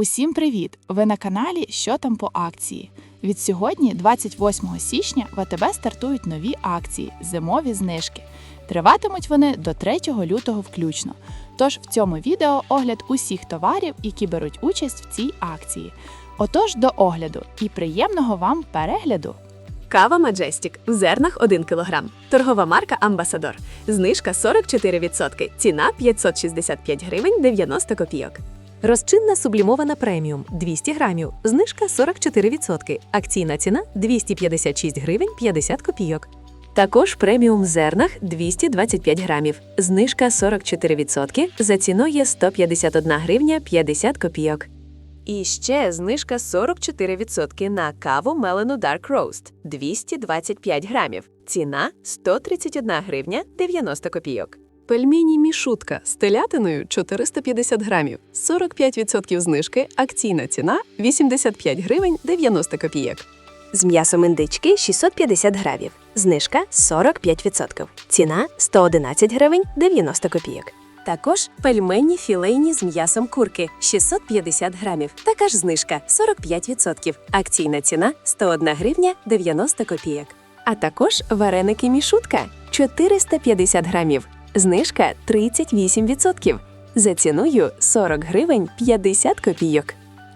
Усім привіт! Ви на каналі Що там по акції. Від сьогодні, 28 січня, в АТБ стартують нові акції зимові знижки. Триватимуть вони до 3 лютого включно. Тож в цьому відео огляд усіх товарів, які беруть участь в цій акції. Отож, до огляду і приємного вам перегляду! Кава Majestic в зернах 1 кг. Торгова марка Амбасадор. Знижка 44%. Ціна 565 гривень 90 копійок. Розчинна сублімована преміум 200 грамів. Знижка 44%. Акційна ціна 256 гривень 50 копійок. Також преміум зернах 225 грамів. Знижка 44%. За ціною 151 гривня 50 копійок. І ще знижка 44% на каву Мелену Dark Roast 225 грамів. Ціна 131 гривня 90 копійок. Пельмені мішутка з телятиною 450 грамів, 45% знижки, акційна ціна 85 гривень 90 копійок. З м'ясом індички 650 грамів. Знижка 45%. Ціна 111 гривень 90 копійок. Також пельмені філейні з м'ясом курки 650 грамів. Така ж знижка 45%. Акційна ціна 101 гривня 90 копійок. А також вареники мішутка 450 грамів. Знижка 38%. За ціною 40 гривень 50 копійок.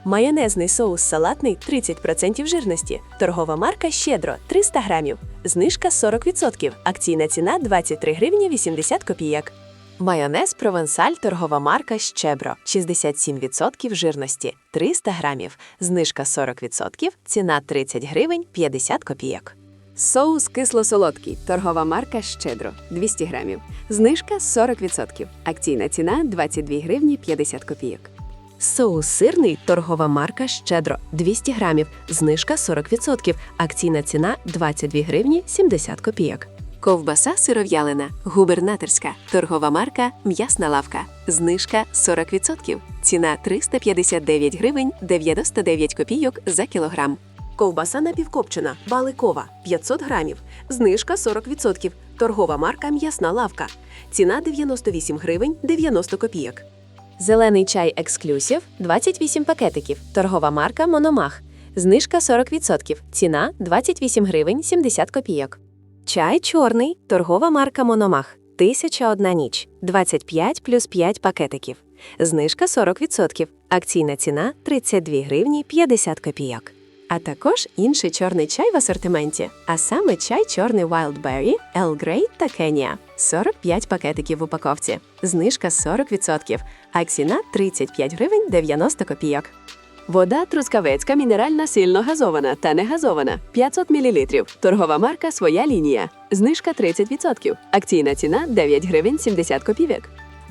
Майонезний соус салатний 30% жирності. Торгова марка Щедро 300 грамів. Знижка 40%. Акційна ціна 23 гривні 80 копійок. Майонез Провансаль торгова марка Щебро 67% жирності 300 грамів. Знижка 40%. Ціна 30 гривень 50 копійок. Соус кисло-солодкий. Торгова марка Щедро 200 грамів. Знижка 40%. Акційна ціна 22 гривні 50 копійок. Соус сирний торгова марка Щедро 200 грамів. Знижка 40%. Акційна ціна 22 гривні 70 копійок. Ковбаса сиров'ялина, губернаторська, торгова марка М'ясна лавка. Знижка 40%. Ціна 359 гривень 99 копійок за кілограм. Ковбаса напівкопчена, баликова 500 грамів. Знижка 40%. Торгова марка М'ясна лавка. Ціна 98 гривень 90 копійок. Зелений чай ексклюсів 28 пакетиків. Торгова марка Мономах. Знижка 40%. Ціна 28 гривень 70 копійок. Чай чорний. Торгова марка Мономах. 1001 ніч. 25 плюс 5 пакетиків. Знижка 40%. Акційна ціна 32 гривні 50 копійок. А також інший чорний чай в асортименті, а саме чай чорний Wild Berry, Earl Grey та Кенія. 45 пакетиків в упаковці. Знижка 40%, а ціна 35 гривень 90 копійок. Вода Трускавецька мінеральна сильно газована та не газована 500 мл. Торгова марка Своя лінія. Знижка 30%. Акційна ціна 9 гривень 70 копійок.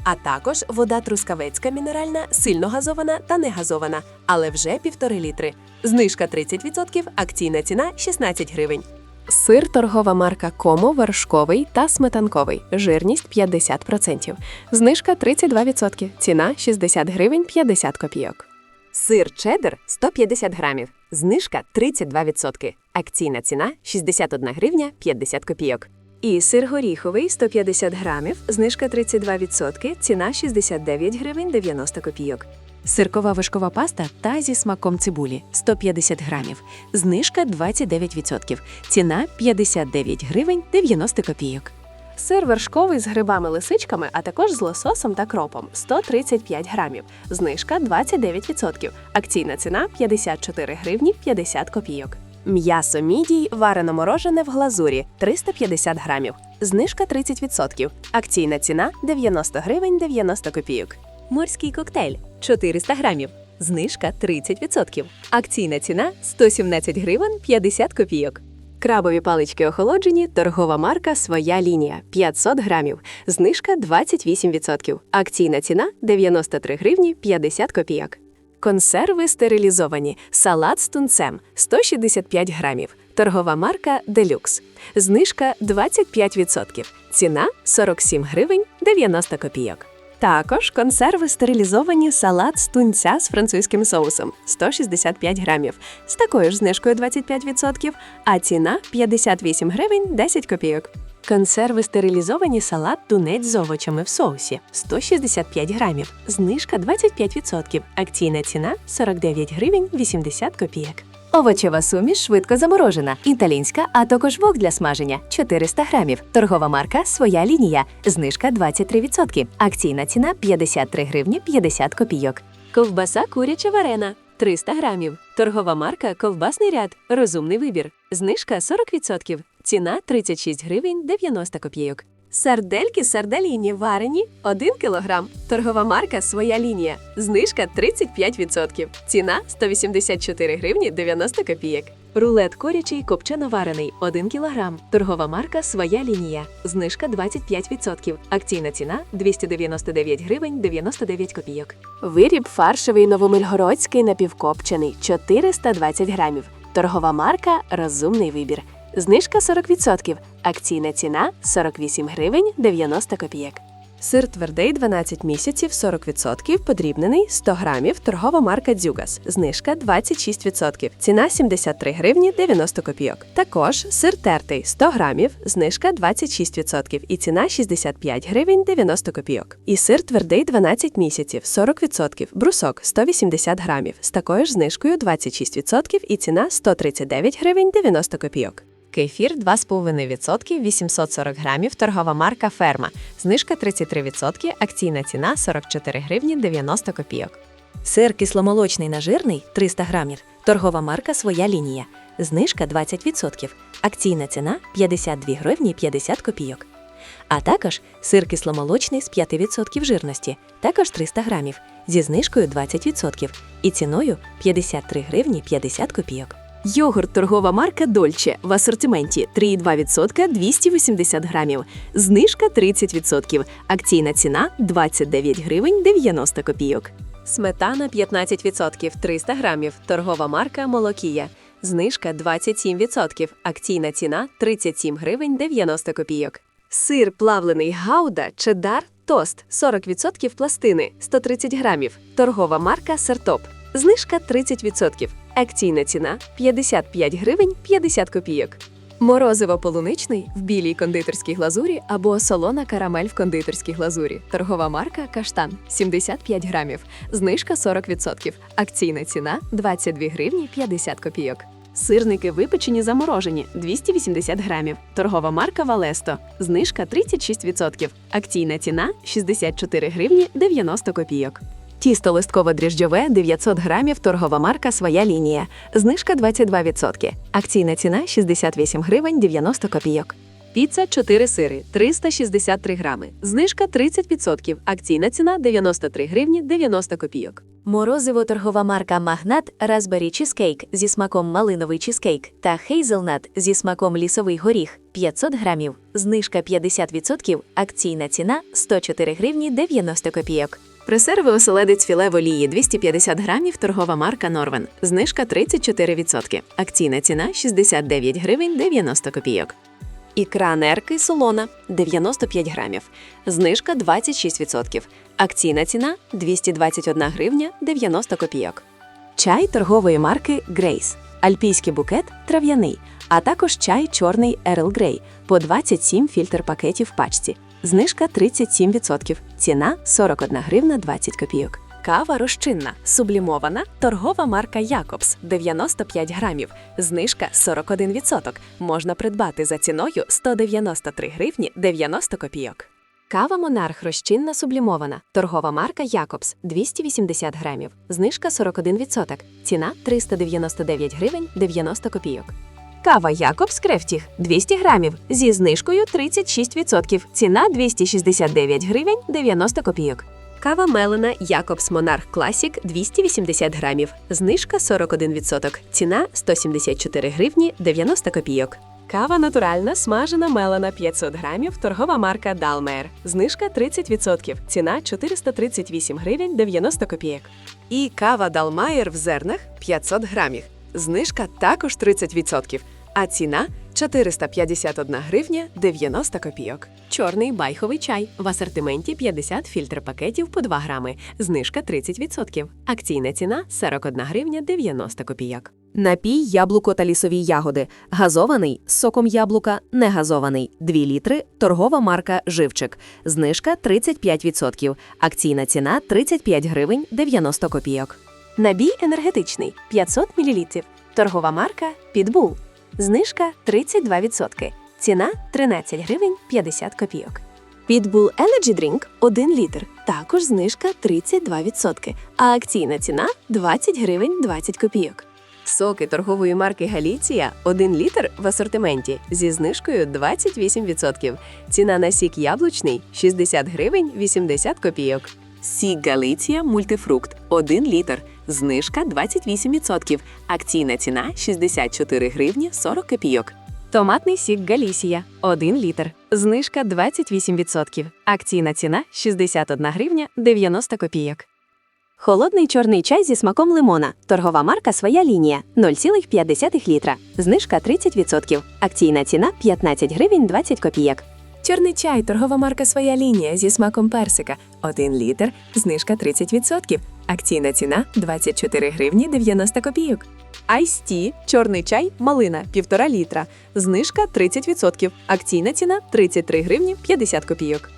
А також вода Трускавецька мінеральна, сильно газована та не газована, але вже півтори літри. Знижка 30%, акційна ціна 16 гривень. Сир торгова марка Комо вершковий та сметанковий. Жирність 50%. Знижка 32%. Ціна 60 гривень 50 копійок. Сир чеддер 150 грамів. Знижка 32%. Акційна ціна 61 гривня 50 копійок. І сир горіховий 150 грамів, знижка 32%, ціна 69 гривень 90 копійок. Сиркова вишкова паста та зі смаком цибулі 150 грамів. Знижка 29%. Ціна 59 гривень 90 копійок. Сир вершковий з грибами-лисичками, а також з лососом та кропом 135 грамів. Знижка 29%. Акційна ціна 54 гривні 50 копійок. М'ясо мідій варено морожене в глазурі 350 грамів. Знижка 30%. Акційна ціна 90 гривень 90 копійок. Морський коктейль 400 грамів, знижка 30%. Акційна ціна 117 гривень 50 копійок. Крабові палички охолоджені, торгова марка Своя лінія 500 грамів. Знижка 28%. Акційна ціна 93 гривні 50 копійок. Консерви стерилізовані. Салат з тунцем 165 грамів. Торгова марка Делюкс. Знижка 25%. Ціна 47 гривень 90 копійок. Також консерви стерилізовані салат з тунця з французьким соусом 165 грамів з такою ж знижкою 25%, а ціна 58 гривень 10 копійок. Консерви стерилізовані салат тунець з овочами в соусі 165 грамів. Знижка 25%. Акційна ціна 49 гривень 80 копійок. Овочева суміш швидко заморожена. Італійська, а також вок для смаження 400 грамів. Торгова марка Своя лінія. Знижка 23%. Акційна ціна 53 гривні 50 копійок. Ковбаса куряча варена 300 грамів. Торгова марка Ковбасний ряд. Розумний вибір. Знижка 40%. Ціна 36 гривень 90 копійок. Сардельки сардаліні варені 1 кг. Торгова марка Своя лінія. Знижка 35%. Ціна 184 гривні 90 копійок. Рулет курячий копчено-варений 1 кг. Торгова марка Своя лінія. Знижка 25%. Акційна ціна 299 гривень 99 копійок. Виріб фаршевий новомильгородський напівкопчений 420 грамів. Торгова марка Розумний вибір. Знижка 40%. Акційна ціна 48 гривень 90 копійок. Сир твердий 12 місяців 40%, подрібнений 100 грамів, торгова марка Дзюгас. Знижка 26%. Ціна 73 гривні 90 копійок. Також сир тертий 100 грамів, знижка 26% і ціна 65 гривень 90 копійок. І сир твердий 12 місяців 40%, брусок 180 грамів з такою ж знижкою 26% і ціна 139 гривень 90 копійок. Кефір 2,5%, 840 грамів, торгова марка Ферма. Знижка 33%, акційна ціна 44 гривні 90 копійок. Сир кисломолочний нажирний 300 грамів. Торгова марка Своя лінія. Знижка 20%. Акційна ціна 52 гривні 50 копійок. А також сир кисломолочний з 5% жирності, також 300 грамів, зі знижкою 20% і ціною 53 гривні 50 копійок. Йогурт торгова марка Дольче в асортименті 3,2% 280 грамів. Знижка 30%. Акційна ціна 29 гривень 90 копійок. Сметана 15% 300 грамів. Торгова марка Молокія. Знижка 27%. Акційна ціна 37 гривень 90 копійок. Сир плавлений гауда, чедар, тост 40% пластини 130 грамів. Торгова марка Сертоп. Знижка 30%. Акційна ціна 55 гривень 50 копійок. Морозиво полуничний в білій кондитерській глазурі або солона карамель в кондитерській глазурі. Торгова марка Каштан 75 грамів. Знижка 40%. Акційна ціна 22 гривні 50 копійок. Сирники випечені заморожені 280 грамів. Торгова марка Валесто. Знижка 36%. Акційна ціна 64 гривні 90 копійок. Тісто листково-дріжджове 900 грамів, торгова марка Своя лінія. Знижка 22%. Акційна ціна 68 гривень 90 копійок. Піца 4 сири 363 грами. Знижка 30%. Акційна ціна 93 гривні 90 копійок. Морозиво торгова марка Магнат Raspberry Cheesecake зі смаком малиновий чизкейк та Hazelnut зі смаком лісовий горіх 500 грамів. Знижка 50%. Акційна ціна 104 гривні 90 копійок. Пресерви оселедець філе в олії 250 грамів, торгова марка Норвен. Знижка 34%. Акційна ціна 69 гривень 90 копійок. Ікра нерки солона 95 грамів. Знижка 26%. Акційна ціна 221 гривня 90 копійок. Чай торгової марки Грейс. Альпійський букет трав'яний, а також чай чорний Ерл Грей по 27 фільтр пакетів в пачці. Знижка 37%. Ціна 41 гривна 20 копійок. Кава розчинна, сублімована, торгова марка Якобс 95 грамів. Знижка 41%. Можна придбати за ціною 193 гривні 90 копійок. Кава Монарх розчинна сублімована. Торгова марка Якобс 280 грамів. Знижка 41%. Ціна 399 гривень 90 копійок. Кава Якобс Крефтіг 200 грамів зі знижкою 36%. Ціна 269 гривень 90 копійок. Кава мелена Якобс Монарх Класік 280 грамів. Знижка 41%. Ціна 174 гривні 90 копійок. Кава натуральна, смажена мелена 500 грамів, торгова марка Далмер. Знижка 30%. Ціна 438 гривень 90 копійок. І кава Далмаєр в зернах 500 грамів. Знижка також 30%. А ціна 451 гривня 90 копійок. Чорний байховий чай в асортименті 50 фільтр пакетів по 2 грами. Знижка 30%. Акційна ціна 41 гривня 90 копійок. Напій яблуко та лісові ягоди. Газований з соком яблука, негазований 2 літри. Торгова марка Живчик. Знижка 35%. Акційна ціна 35 гривень 90 копійок. Набій енергетичний 500 мл. Торгова марка Підбул. Знижка 32%. Ціна 13 гривень 50 копійок. Підбул Energy Drink 1 літр. Також знижка 32%. А акційна ціна 20 гривень 20 копійок. Соки торгової марки Галіція 1 літр в асортименті зі знижкою 28%. Ціна на сік яблучний 60 гривень 80 копійок. Сік Галіція мультифрукт 1 літр. Знижка 28%. Акційна ціна 64 гривні 40 копійок. Томатний сік Галісія 1 літр. Знижка 28%. Акційна ціна 61 гривня 90 копійок. Холодний чорний чай зі смаком лимона. Торгова марка Своя лінія 0,5 літра. Знижка 30%. Акційна ціна 15 гривень 20 копійок. Чорний чай, торгова марка Своя лінія зі смаком персика. 1 літр, знижка 30%. Акційна ціна 24 гривні 90 копійок. Tea, чорний чай, малина, 1,5 літра. Знижка 30%. Акційна ціна 33 гривні 50 копійок.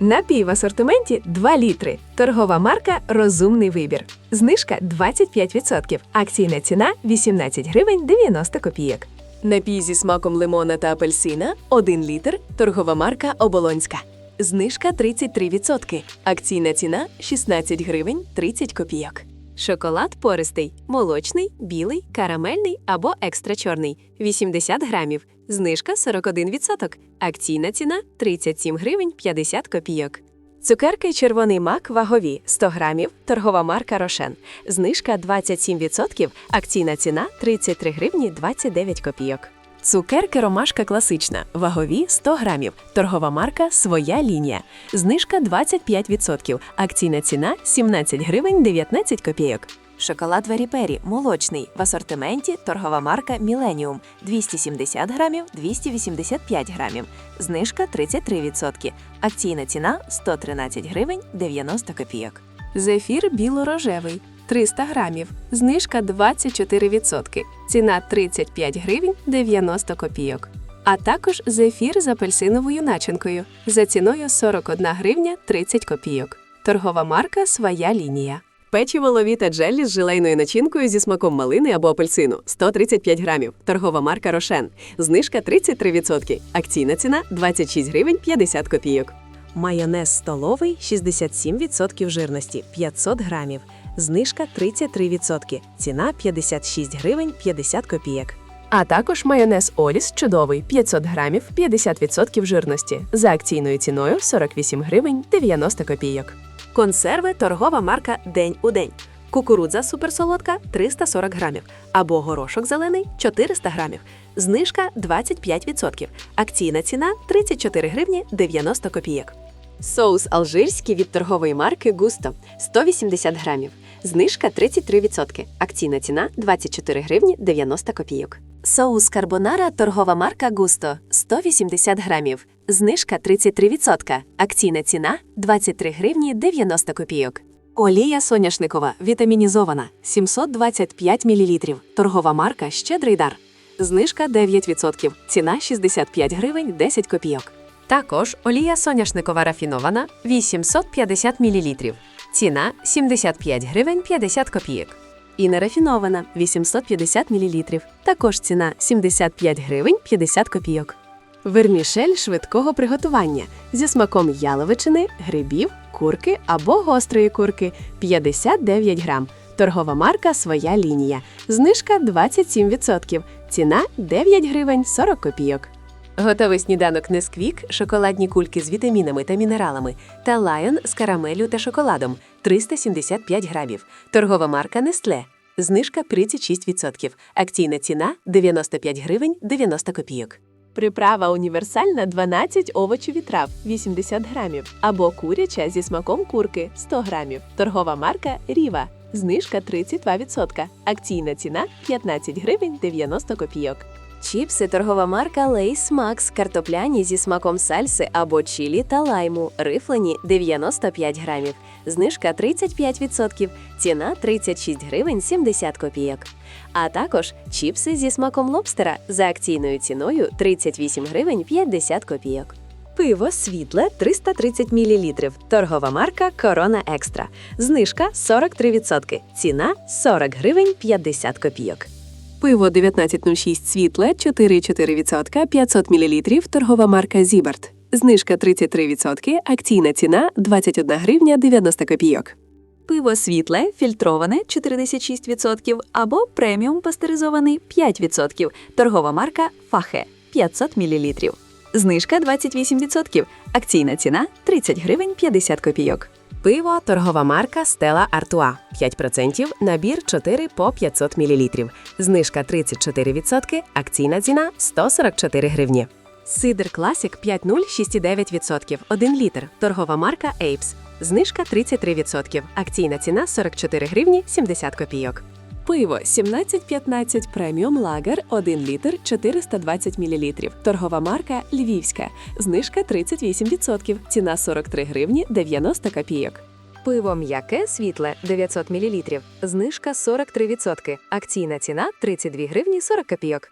Напій в асортименті 2 літри. Торгова марка Розумний вибір. Знижка 25%. Акційна ціна 18 гривень 90 копійок. Напій зі смаком лимона та апельсина 1 літр. Торгова марка Оболонська. Знижка 33%. Акційна ціна 16 гривень 30 копійок. Шоколад пористий, молочний, білий, карамельний або екстра чорний 80 грамів. Знижка 41%. Акційна ціна 37 гривень 50 копійок. Цукерки червоний мак вагові 100 грамів. Торгова марка Рошен. Знижка 27%. Акційна ціна 33 гривні 29 копійок. Цукерки ромашка класична. Вагові 100 грамів. Торгова марка Своя лінія. Знижка 25%. Акційна ціна 17 гривень 19 копійок. Шоколад Вері-Пері молочний в асортименті торгова марка Міленіум 270 грамів 285 грамів. Знижка 33%. Акційна ціна 113 гривень 90 копійок. Зефір біло-рожевий 300 грамів. Знижка 24%. Ціна 35 гривень 90 копійок. А також зефір з апельсиновою начинкою за ціною 41 гривня 30 копійок. Торгова марка Своя лінія. Печиво ловіта джеллі з желейною начинкою зі смаком малини або апельсину 135 грамів. Торгова марка Рошен. Знижка 33%. Акційна ціна 26 гривень 50 копійок. Майонез столовий 67% жирності 500 грамів. Знижка 33%. Ціна 56 гривень 50 копійок. А також майонез Оліс чудовий 500 грамів 50% жирності за акційною ціною 48 гривень 90 копійок. Консерви торгова марка День у день. Кукурудза суперсолодка 340 грамів. Або горошок зелений 400 грамів. Знижка 25%. Акційна ціна 34 гривні 90 копійок. Соус алжирський від торгової марки Густо 180 грамів. Знижка 33%. Акційна ціна 24 гривні 90 копійок. Соус карбонара торгова марка Густо 180 грамів. Знижка 33%. Акційна ціна 23 гривні 90 копійок. Олія соняшникова вітамінізована 725 мл. Торгова марка Щедрий дар. Знижка 9%. Ціна 65 гривень 10 копійок. Також олія соняшникова рафінована 850 мл. Ціна 75 гривень 50 копійок. І нерафінована 850 мл. Також ціна 75 гривень 50 копійок. Вермішель швидкого приготування зі смаком яловичини, грибів, курки або гострої курки 59 грам. Торгова марка Своя лінія. Знижка 27%. Ціна 9 гривень 40 копійок. Готовий сніданок Несквік, шоколадні кульки з вітамінами та мінералами та лайон з карамелю та шоколадом 375 грамів. Торгова марка Нестле. Знижка 36%. Акційна ціна 95 гривень 90 копійок. Приправа універсальна 12 овочів і трав 80 грамів або куряча зі смаком курки 100 грамів. Торгова марка Ріва. Знижка 32%. Акційна ціна 15 гривень 90 копійок. Чіпси торгова марка Лейс Макс, картопляні зі смаком сальси або чілі та лайму, рифлені 95 грамів. знижка 35%, ціна 36 гривень 70 копійок. А також чіпси зі смаком лобстера за акційною ціною 38 гривень 50 копійок. Пиво світле 330 мл. Торгова марка Корона Екстра. Знижка 43%. Ціна 40 гривень 50 копійок. Пиво 1906 світле 4,4%, 500 мл, торгова марка Зібарт. Знижка 33%, акційна ціна 21 гривня 90 копійок. Пиво світле, фільтроване 46% або преміум пастеризований 5%. Торгова марка Фахе 500 мл. Знижка 28%. Акційна ціна 30 гривень 50 копійок. Пиво торгова марка Стела Артуа 5%, набір 4 по 500 мл. Знижка 34%, акційна ціна 144 гривні. Сидр Класік 5,0 6,9%, 1 літр. Торгова марка Apes. Знижка 33%, акційна ціна 44 гривні 70 копійок. Пиво 1715 преміум лагер 1 літр 420 мл. Торгова марка Львівська. Знижка 38%, ціна 43 гривні 90 копійок. Пиво м'яке світле 900 мл. Знижка 43%. Акційна ціна 32 гривні 40 копійок.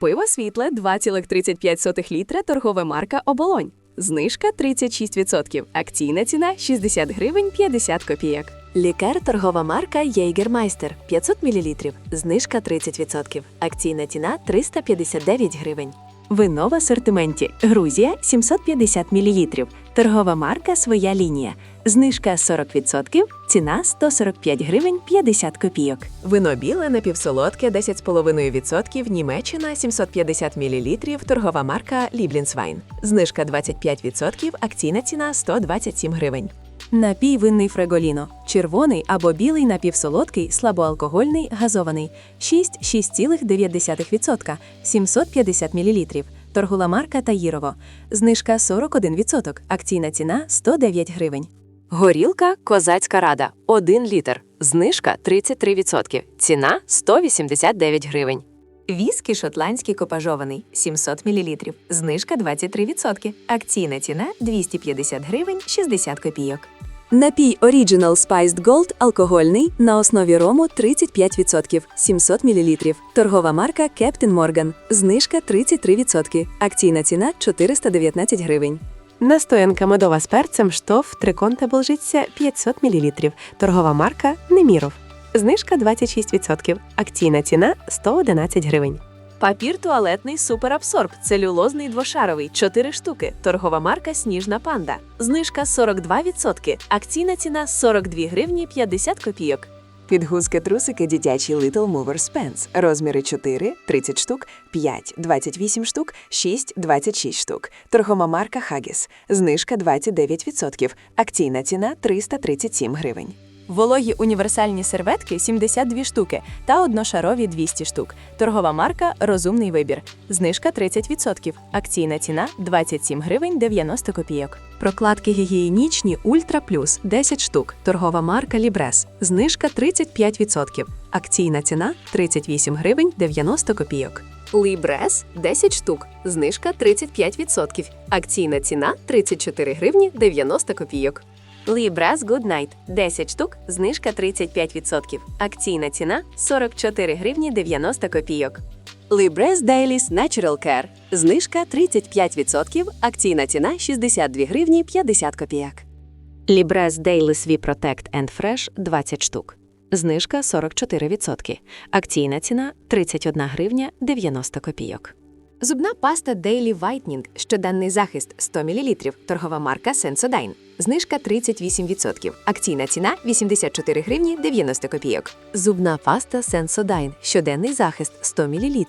Пиво світле 2,35 літра. Торгова марка Оболонь. Знижка 36%. Акційна ціна 60 гривень 50 копійок. Лікар торгова марка Єйгермайстер 500 мл. Знижка 30%. Акційна ціна 359 гривень. Вино в асортименті. Грузія 750 мл. Торгова марка Своя лінія. Знижка 40%. Ціна 145 гривень 50 копійок. Вино біле напівсолодке 10,5%, Німеччина 750 мл, торгова марка Ліблінсвайн. Знижка 25%, акційна ціна 127 гривень. Напій винний фреголіно. Червоний або білий напівсолодкий, слабоалкогольний, газований. 6,6,9%, 750 мл. Торгула марка Таїрово. Знижка 41%. Акційна ціна 109 гривень. Горілка Козацька рада 1 літр. Знижка 33%. Ціна 189 гривень. Віскі шотландський копажований 700 мл. Знижка 23%. Акційна ціна 250 гривень 60 копійок. Напій Original Spiced Gold алкогольний на основі рому 35%, 700 мл. Торгова марка Captain Morgan. Знижка 33%. Акційна ціна 419 гривень. Настоянка медова з перцем штоф триконта Болжиця 500 мл. Торгова марка Неміров. Знижка 26%. Акційна ціна 111 гривень. Папір туалетний суперабсорб, целюлозний двошаровий, 4 штуки. Торгова марка Сніжна панда. Знижка 42%. Акційна ціна 42 гривні 50 копійок. Підгузки трусики дитячі Little Movers Pants. Розміри 4 – 30 штук, 5 – 28 штук, 6 – 26 штук. Торгова марка Haggis. Знижка 29%. Акційна ціна 337 гривень. Вологі універсальні серветки 72 штуки та одношарові 200 штук. Торгова марка Розумний вибір. Знижка 30%. Акційна ціна 27 гривень 90 копійок. Прокладки гігієнічні Ультра Плюс 10 штук. Торгова марка Лібрес. Знижка 35%. Акційна ціна 38 гривень 90 копійок. Лібрес 10 штук. Знижка 35%. Акційна ціна 34 гривні 90 копійок. Libras Good Night 10 штук, знижка 35%. Акційна ціна 44 гривні 90 копійок. Libres Dailies Natural Care. Знижка 35%, акційна ціна 62 гривні 50 копійок. Libres Daily Sweep Protect and Fresh 20 штук. Знижка 44%. Акційна ціна 31 гривня 90 копійок. Зубна паста Daily Whitening щоденний захист 100 мл. Торгова марка Sensodyne. Знижка 38%. Акційна ціна 84 гривні 90 копійок. Зубна паста Sensodyne. Щоденний захист 100 мл.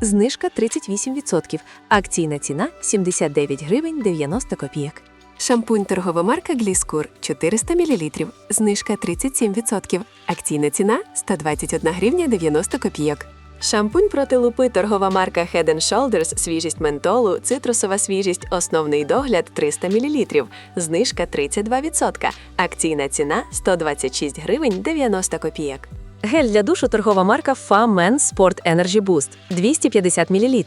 Знижка 38%. Акційна ціна 79 гривень 90 копійок. Шампунь торгова марка Гліскур 400 мл. Знижка 37%. Акційна ціна 121 гривня 90 копійок. Шампунь проти лупи торгова марка Head Shoulders, свіжість ментолу, цитрусова свіжість, основний догляд 300 мл. Знижка 32%. Акційна ціна 126 гривень 90 копійок. Гель для душу торгова марка Fa Men Sport Energy Boost 250 мл.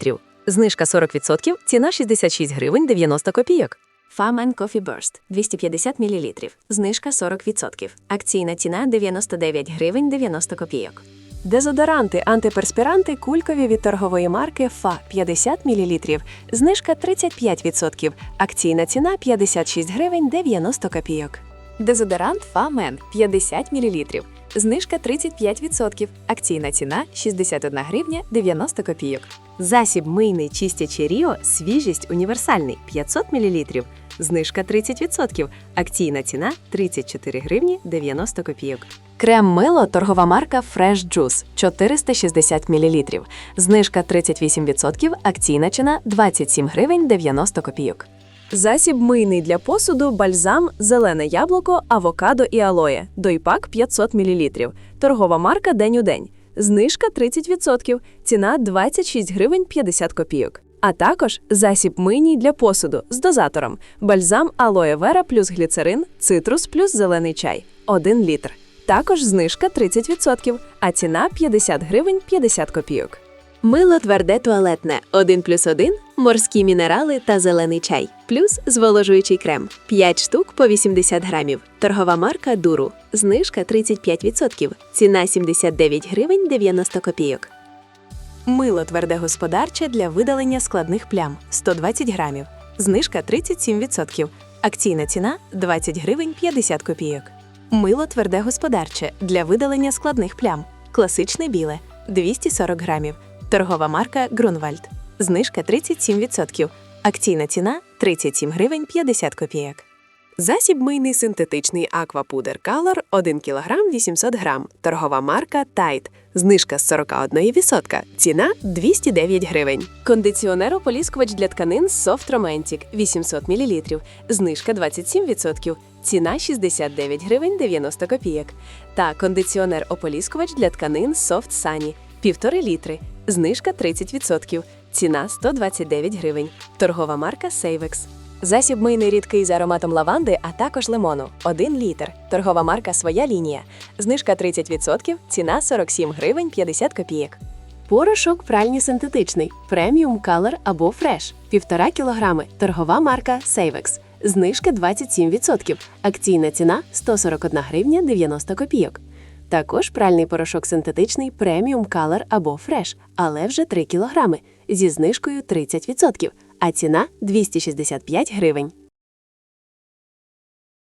Знижка 40%, ціна 66 гривень 90 копійок. Фамен Coffee Burst 250 мл. Знижка 40%. Акційна ціна 99 гривень 90 копійок. Дезодоранти, антиперспіранти кулькові від торгової марки ФА 50 мл. Знижка 35%. Акційна ціна 56 гривень 90 копійок. Дезодорант Фамен 50 мл. Знижка 35%. Акційна ціна 61 гривня 90 копійок. Засіб мийний чистячий Ріо свіжість універсальний 500 мл. Знижка 30%. Акційна ціна 34 гривні 90 копійок. Крем мило торгова марка Fresh Juice 460 мл. Знижка 38%, акційна ціна 27 гривень 90 копійок. Засіб мийний для посуду, бальзам, зелене яблуко, авокадо і алоє. Дойпак 500 мл. Торгова марка День у день. Знижка 30%, ціна 26 гривень 50 копійок. А також засіб мийній для посуду з дозатором. Бальзам алоє вера плюс гліцерин, цитрус плюс зелений чай. 1 літр. Також знижка 30%, а ціна 50 гривень 50 копійок. Мило тверде туалетне 1 плюс 1, морські мінерали та зелений чай, плюс зволожуючий крем 5 штук по 80 грамів. Торгова марка Дуру. Знижка 35%. Ціна 79 гривень 90 копійок. Мило тверде господарче для видалення складних плям 120 грамів. Знижка 37%. Акційна ціна 20 гривень 50 копійок. Мило тверде господарче для видалення складних плям. Класичне біле 240 грамів. Торгова марка Грунвальд. Знижка 37%. Акційна ціна 37 гривень 50 копійок. Засіб мийний синтетичний Aquapuder Color 1 кг 800 грам. Торгова марка Tide. Знижка з 41%. Ціна 209 гривень. Кондиціонер ополіскувач для тканин Soft Romantic 800 мл. Знижка 27%. Ціна 69 гривень 90 копійок. Та кондиціонер ополіскувач для тканин Soft Sunny 1,5 літри. Знижка 30%. Ціна 129 гривень. Торгова марка Savex. Засіб мийний рідкий з ароматом лаванди, а також лимону 1 літр. Торгова марка Своя лінія. Знижка 30%. Ціна 47 гривень 50 копійок. Порошок пральні синтетичний преміум Color або Fresh 1,5 кг. Торгова марка Savex. Знижка 27%. Акційна ціна 141 гривня 90 копійок. Також пральний порошок синтетичний преміум Color або Fresh, але вже 3 кг зі знижкою 30%, а ціна 265 гривень.